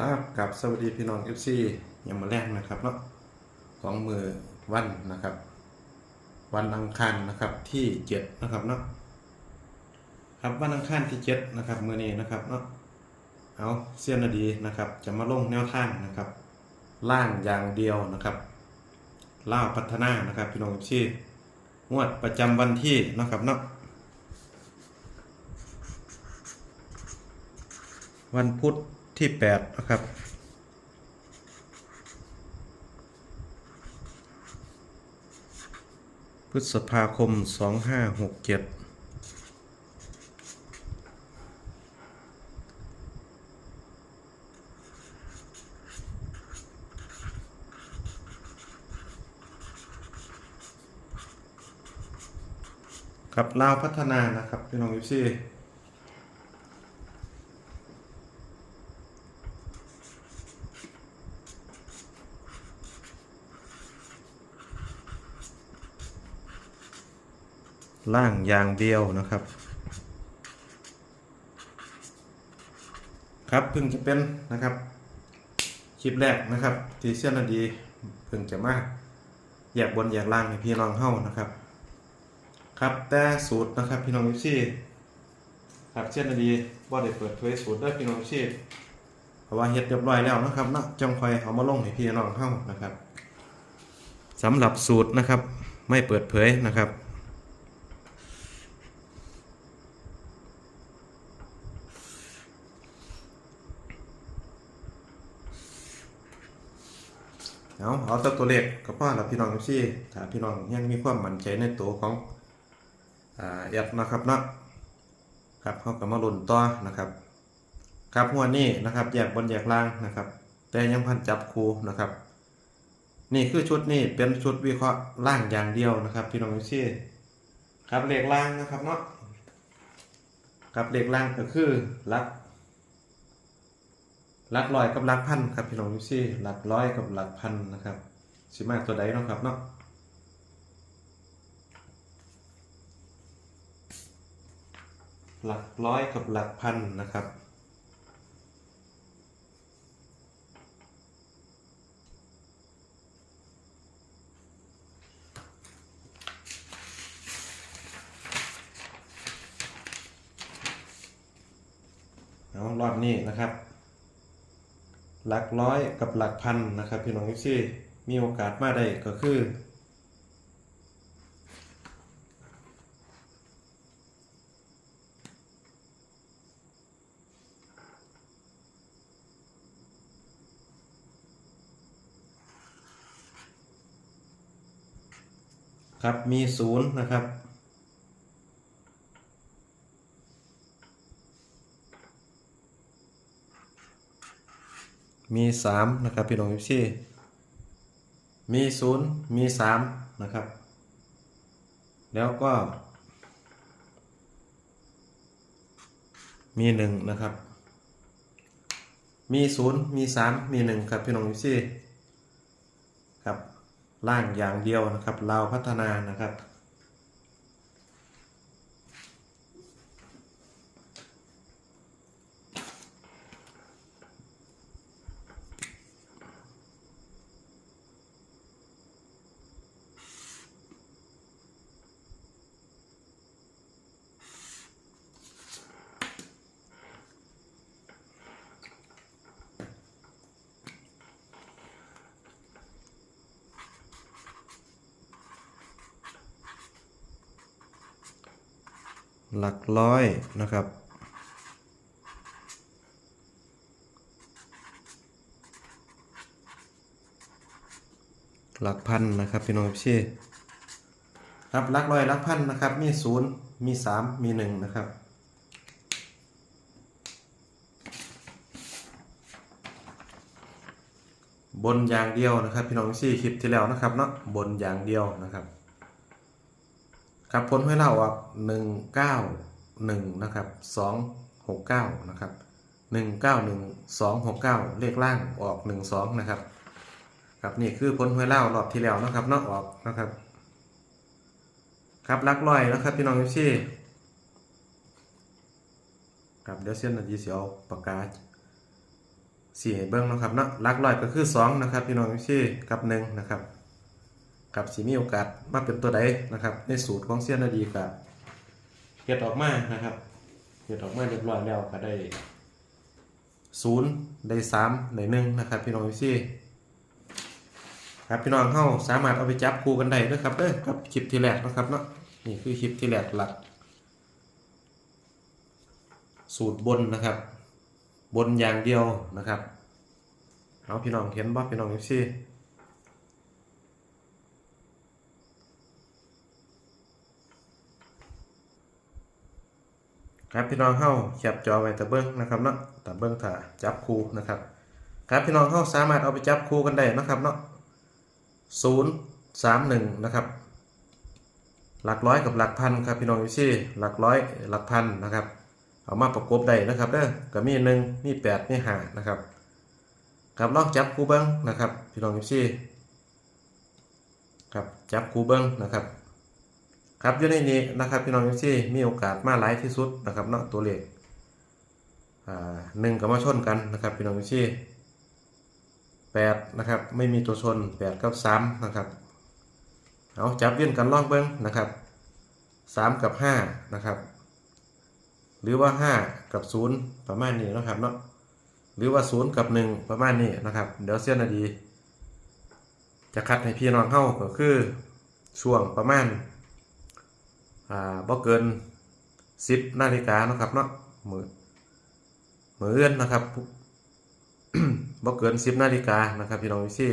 ครับกับสวัสดีพี่น้อง FC ยังมาแรกนะครับเนาะของมือวันนะครับ วันอังคารนะครับที่เจ็ดนะครับเนาะครับวันอังคารที่เจ็ดนะครับมือนี้นะครับเนาะเอาเสี้ยนนาดีนะครับจะมาลงแนวทางนะครับล่างอย่างเดียวนะครับล่าพัฒนานะครับพี่น้อง FC งวดประจำวันที่นะครับเนาะวันพุธ ที่8นะครับ พฤษภาคม2567ครับลาวพัฒนานะครับพี่น้องยิปซี่ ล่างอย่างเดียวนะครับ ครับเพิ่งจะเป็นนะครับคลิปแรกนะครับ ที่เส้นนาดีเพิ่งจะมาแยกบนแยกล่างให้พี่น้องเฮ้านะครับ ครับแต่สูตรนะครับพี่น้องวิซี่ครับเส้นนาดีบ่าได้เปิดเผยสูตรเด้พี่น้องวิซี่เพราะว่าเฮ็ดเรียบร้อยแล้วนะครับนะจังคอยเอามาลงให้พี่น้องเฮ้านะครับสำหรับสูตรนะครับไม่เปิดเผยนะครับ เอาเอาแต่ตัวเลขก็พอแล้วพี่น้องซี่ถ้าพี่น้องยังมีความมั่นใจในตัวของอ่าแอดนะครับเนาะครับเขาก็มาลุ้นต่อนะครับ ครับหัวนี้นะครับแยกบนแยกล่างนะครับ แต่ยังพันจับคูนะครับ นี่คือชุดนี้เป็นชุดวิเคราะห์ล่างอย่างเดียวนะครับ พี่น้องซี่ครับเลขล่างนะครับเนาะครับเลขล่างก็คือลัก หลักร้อยกับหลักพันครับพี่น้องยูซี่หลักร้อยกับหลักพันนะครับสิมาตัวใดเนาะครับเนาะหลักร้อยกับหลักพันนะครับเอารอบนี้นะครับ หลักร้อยกับหลักพันนะครับ พี่น้องเอฟซีมีโอกาสมาได้ก็คือครับมีศูนย์นะครับ มีสามนะครับพี่น้องพี่มีศูนย์มีสามนะครับ แล้วก็ มีหนึ่งนะครับ มีศูนย์มีสามมีหนึ่งครับพี่น้องพี่ครับล่างอย่างเดียวนะครับ เราพัฒนานะครับ หลักร้อยนะครับ หลักพันนะครับพี่น้องพี่ครับหลักร้อยหลักพันนะครับ มีศูนย์มีสามมีหนึ่งนะครับบนอย่างเดียวนะครับ พี่น้องพี่คลิปที่แล้วนะครับเนาะบนอย่างเดียวนะครับ ครับผลให้เราออกหนึ่งเก้าหนึ่งนะครับสองหกเก้านะครับหนึ่งเก้าหนึ่งสองหกเก้าเลขล่างออกหนึ่งสองนะครับครับนี่คือผลห้วยเล่ารอบที่แล้วนะครับนอกออกนะครับ ครับลักลอยนะครับพี่น้องพี่ครับเดี๋ยวเส้นนาทีเสียวปากกาสี่เบิ้งนะครับเนาะลักร้อยก็คือสองนะครับพี่น้องที่กับหนึ่งนะครับ กับสีมีโอกาสมาเป็นตัวใดนะครับ ในสูตรของเซียนนาดีกับเฮ็ดออกมานะครับเฮ็ดออกมาเรียบร้อยแล้วก็ได้ศูนย์ได้สามได้หนึ่งนะครับ พี่น้องที่ครับพี่น้องเข้าสามารถเอาไปจับคู่กันได้ด้วยครับเด้อกับคลิปที่แรกนะครับเนาะนี่คือคลิปที่แรกหลัก สูตรบนนะครับ บนอย่างเดียวนะครับเอาพี่น้องเห็นบ่พี่น้องเอฟซี ครับพี่น้องเข้าแคปจอไว้ตะเบิ้งนะครับเนาะตะเบิ้งถ้าจับคู่นะครับ ครับพี่น้องเข้าสามารถเอาไปจับคู่กันได้นะครับเนาะศูนย์สามหนึ่งนะครับ หลักร้อยกับหลักพันครับพี่น้องเอฟซีหลักร้อยหลักพันนะครับ เอามาประกบได้นะครับเด้อก็มีหนึ่งมีแปดมีห้านะครับครับลองจับคูเบิ้งนะครับ พี่น้องยิปซี่ครับจับคูเบิ้งนะครับ ครับอยู่ในนี้นะครับพี่น้องยิปซี่มีโอกาสมาหลายที่สุดนะครับเนาะตัวเลขหนึ่งกับมาชนกันนะครับพี่น้องยิปซี่แปดนะครับไม่มีตัวชนแปดกับสามนะครับเอาจับเวียนกันลองเบิ้งนะครับสามกับห้านะครับหรือว่า5กับ0ประมาณนี้นะครับเนาะหรือว่า0กับ1ประมาณนี้นะครับเดี๋ยวเสี้ยนาดีจะคัดให้พี่น้องเข้าก็คือช่วงประมาณ อ่าบ่เกิน10นาฬิกานะครับเนาะมือมือเอื้อนนะครับบ่เกิน10นาฬิกานะครับพี่น้องพี่ซี่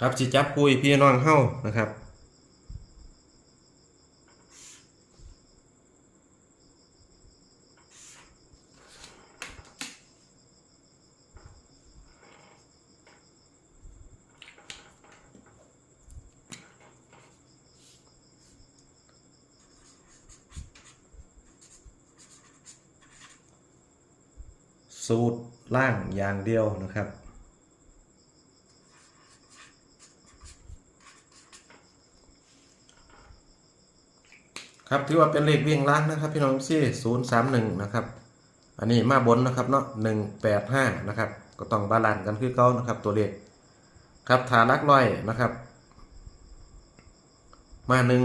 ครับจิจับคุยพี่น้องเข้านะครับ สูตรล่างอย่างเดียวนะครับ ครับถือว่าเป็นเลขวิ่งล่างนะครับ พี่น้องซี่ศูนย์สามหนึ่งนะครับ อันนี้มาบนนะครับเนาะหนึ่งแปดห้านะครับ ก็ต้องบาลานซ์กันคือเก้านะครับ ตัวเลขครับฐานลักร้อยนะครับ มาหนึ่ง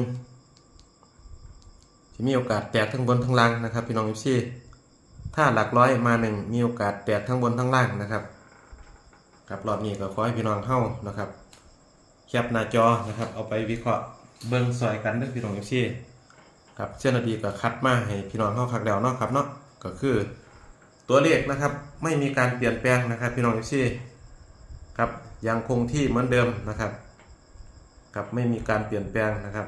จะมีโอกาสแตกทั้งบนทั้งล่างนะครับ พี่น้องซี่ ถ้าหลักร้อยมาหนึ่งมีโอกาสแตกทั้งบนทั้งล่างนะครับครับรอบนี้ก็ขอให้พี่น้องเข้านะครับแคปหน้าจอนะครับ เอาไปวิเคราะห์เบิ้งซอยกันด้วยพี่น้องเอฟซีครับเจ้น้าที่ก็คัดมาให้พี่น้องเข้าคักแล้วเนาะครับเนาะก็คือตัวเลขนะครับไม่มีการเปลี่ยนแปลงนะครับ พี่น้องเอฟซีครับยังคงที่เหมือนเดิมนะครับครับไม่มีการเปลี่ยนแปลงนะครับ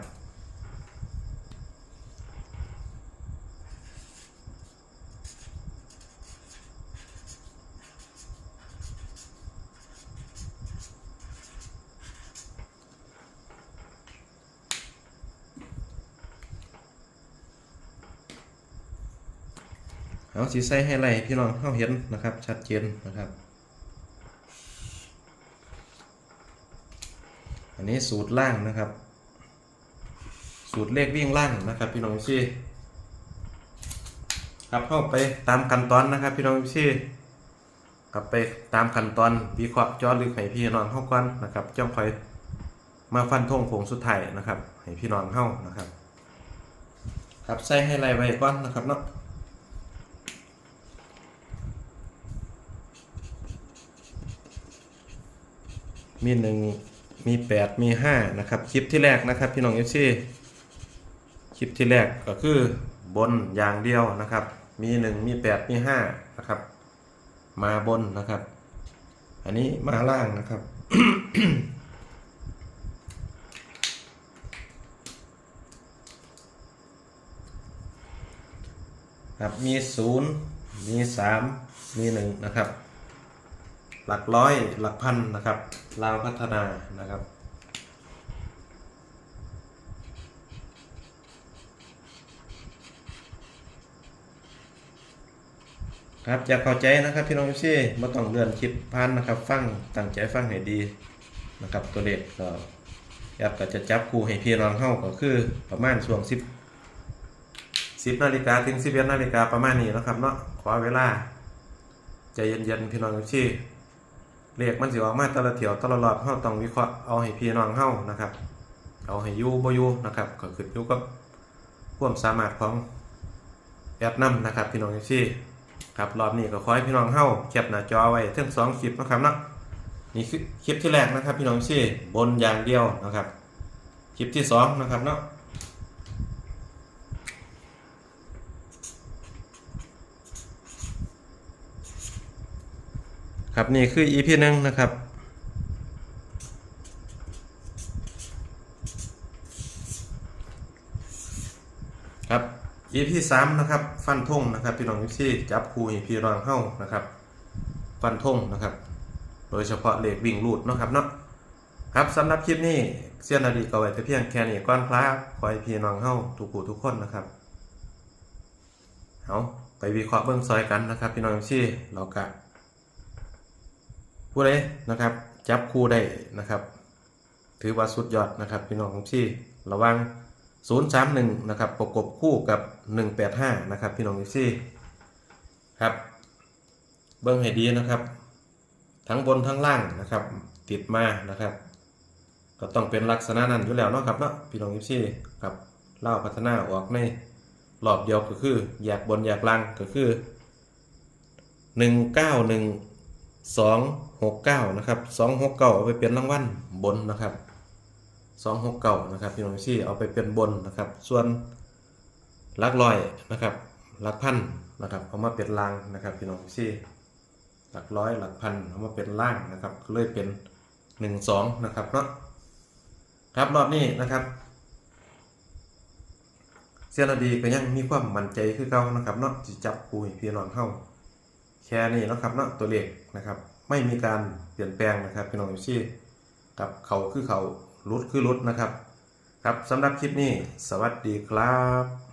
เอาสีใส่ให้ไรพี่น้องเข้าเห็นนะครับ ชัดเจนนะครับ อันนี้สูตรล่างนะครับ สูตรเลขวิ่งล่างนะครับ พี่น้องซี่ครับเข้าไปตามขั้นตอนนะครับ พี่น้องซี่กลับไปตามขั้นตอนวิเคราะห์จอลึกให้พี่น้องเข้าก่อนนะครับจ้องคอยมาฟันธงโค้งสุดท้ายนะครับให้พี่น้องเข้านะครับ ครับใส่ให้ไรไว้ก่อนนะครับเนาะ มีหนึ่งมีแปดมีห้านะครับคลิปที่แรกนะครับพี่น้องเอฟซีคลิปที่แรกก็คือบนอย่างเดียวนะครับ มีหนึ่งมีแปดมีห้านะครับ มาบนนะครับ อันนี้มาล่างนะครับครับมีศูนย์มีสามมีหนึ่งนะครับ หลักร้อยหลักพันนะครับลาวพัฒนานะครับครับจะเข้าใจนะครับพี่น้องที่ม่ต้องเลื่อนคลิปพันนะครับ ฟังตั้งใจฟังให้ดีนะครับ ตัวเลขก็แอปก็จะจับคู่ให้พี่น้องเข้าก็คือประมาณช่วง10 10นาฬิกาถึง11นาฬิกาประมาณนี้นะครับเนาะขอเวลาใจเย็นๆพี่น้องที่ เลขมันสิออกมาแต่ละเที่ยวแต่ละรอบเฮาต้องวิเคราะห์เอาให้พี่น้องเฮานะครับเอาให้อยู่บ่อยู่นะครับก็ขึ้นอยู่กับความสามารถของแอดนํนะครับพี่น้องที่ครับรอบนี้ก็ขอให้พี่น้องเฮาแคปหน้าจอไว้ทั้งสองคลิปนะครับเนาะนี่คือคลิปที่แรกนะครับพี่น้องที่บนอย่างเดียวนะครับคลิปที่สองนะครับเนาะ ครับนี่คือ EP หนึ่งนะครับครับ EP สามนะครับฟันธงนะครับพี่น้องยูซี่จับคูให้พี่น้องเข้านะครับ ฟันธงนะครับ โดยเฉพาะเลขวิ่งรูดเนาะครับเนาะครับสำหรับคลิปนี้เสี้ยนอดีก็ไว้แต่เพียงแค่นี้ก่อนครับขอให้พี่น้องเข้าทุกผู้ทุกคนนะครับเอาไปวิเคราะห์เบื้องซอยกันนะครับ พี่น้องยูซี่เรากะ ผู้ใดนะครับ จับคู่ได้นะครับ ถือว่าสุดยอดนะครับ พี่น้องที่ระวัง 031 นะครับ ประกบคู่กับ 185 นะครับ พี่น้องที่ครับ เบิ้งให้ดีนะครับ ทั้งบนทั้งล่างนะครับ ติดมานะครับ ก็ต้องเป็นลักษณะนั้นอยู่แล้วเนาะครับเนาะพี่น้องที่ครับเล่าพัฒนาออกในรอบเดียวก็คืออยากบนอยากล่างก็คือ 191 สองหกเก้านะครับสองหกเก้าเอาไปเป็นรางวัลบนนะครับสองหกเก้านะครับพี่น้องซี่เอาไปเป็นบนนะครับ ส่วนหลักร้อยนะครับหลักพันนะครับเอามาเป็นล่างนะครับพี่น้องซี่หลักร้อยหลักพันเอามาเป็นล่างนะครับก็เลยเป็นหนึ่งสองนะครับเนาะครับรอบนี้นะครับเซียนอดีก็ยังมีความมั่นใจคือเก่านะครับเนาะที่จับคูให้พี่น้องเข้า แค่นี้นะครับเนาะตัวเลขนะครับ ไม่มีการเปลี่ยนแปลงนะครับพี่น้องชี่กับเขาคือเขารุดคือรุดนะครับ ครับสำหรับคลิปนี้ สวัสดีครับ